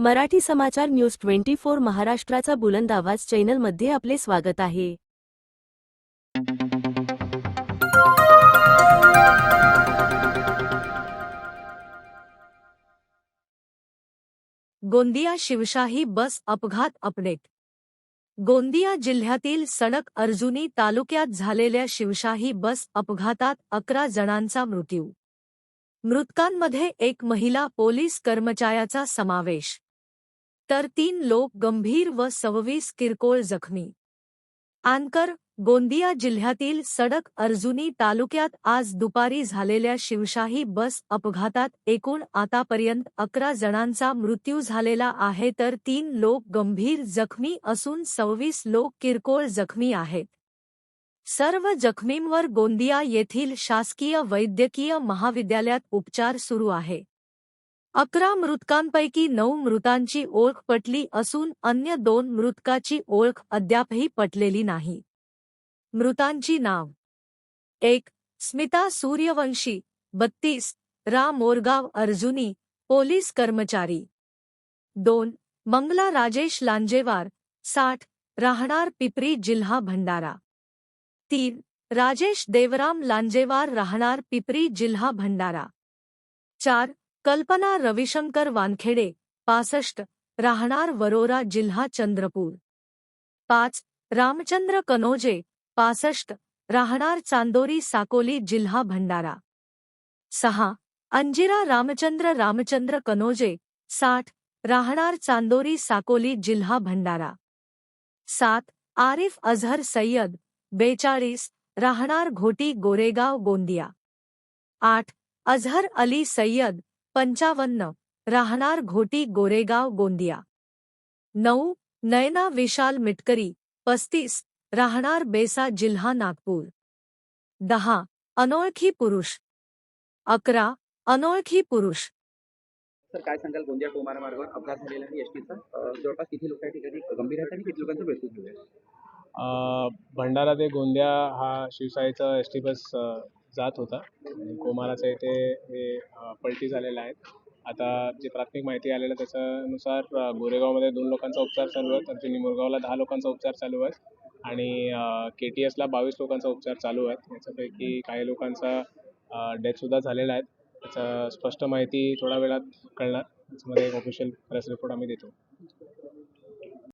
मराठी समाचार news twenty four महाराष्ट्राचा बुलंद आवाज चॅनलमध्ये आपले स्वागत आहे. गोंदिया शिवशाही बस अपघात अपडेट. गोंदिया जिल्ह्यातील सडक अर्जुनी तालुक्यात झालेल्या शिवशाही बस अपघातात अकरा जणांचा मृत्यू. मृतकांमध्ये एक महिला पोलीस कर्मचाऱ्याचा समावेश. तर तीन लोक गंभीर व सव्वीस किरकोळ जखमी. आनकर गोंदिया जिल्ह्यातील सडक अर्जुनी तालुक्यात आज दुपारी झालेल्या शिवशाही बस अपघातात एकूण आतापर्यंत अकरा जणांचा मृत्यू झालेला आहे तर तीन लोक गंभीर जखमी असून सव्वीस लोक किरकोळ जखमी आहेत. सर्व जखमींवर गोंदिया येथील शासकीय वैद्यकीय महाविद्यालयात उपचार सुरू आहे. अकरा मृतकांपैकी नऊ मृतांची ओळख पटली असून अन्य दोन मृतकाची ओळख अद्यापही पटलेली नाही. मृतांची नाव. एक, स्मिता सूर्यवंशी. बत्तीस, रा मोरगाव अर्जुनी, पोलीस कर्मचारी. दोन, मंगला राजेश लांजेवार. साठ, राहणार पिपरी जिल्हा भंडारा. तीन, राजेश देवराम लांजेवार राहणार पिपरी जिल्हा भंडारा. चार कल्पना रविशंकर वानखेडे, पासष्ट, राहणार वरोरा जिल्हा चंद्रपूर. पाच, रामचंद्र कनोजे, पासष्ट, राहणार चांदोरी साकोली जिल्हा भंडारा. सहा, अंजिरा रामचंद्र रामचंद्र कनोजे, साठ, राहणार चांदोरी साकोली जिल्हा भंडारा. सात, आरिफ अझहर सय्यद, बेचाळीस, राहणार घोटी गोरेगाव गोंदिया. आठ, अझहर अली सय्यद पंचावन्न. राहणार घोटी गोरेगाव गोंदिया. नऊ. नयना विशाल मिटकरी पस्तीस. राहणार बेसा जिल्हा नागपूर. दहा. अनोळखी पुरुष. अकरा. अनोळखी पुरुष. सर काय सांगाल गोंदिया टोमारा मार्गावर अपघात झालेला आहे एसटीचा जवळपास किती लोक या ठिकाणी गंभीर आहेत आणि किती लोकांचा मृत्यू झाला भंडारा ते गोंदिया हा शिवशाहीचा एस टी बस जात होता. कोमाराचं इथे हे पलटी झालेलं आहे. आता जी प्राथमिक माहिती आलेलं त्याच्यानुसार गोरेगावमध्ये दोन लोकांचा उपचार चालू आहे. तर निमुरगावला दहा लोकांचा उपचार चालू आहे. आणि के टी एसला बावीस लोकांचा उपचार चालू आहे. याच्यापैकी काही लोकांचा डेथसुद्धा झालेला आहे. त्याचा स्पष्ट माहिती थोड्या वेळात कळणार. त्याच्यामध्ये एक ऑफिशियल प्रेस रिपोर्ट आम्ही देतो.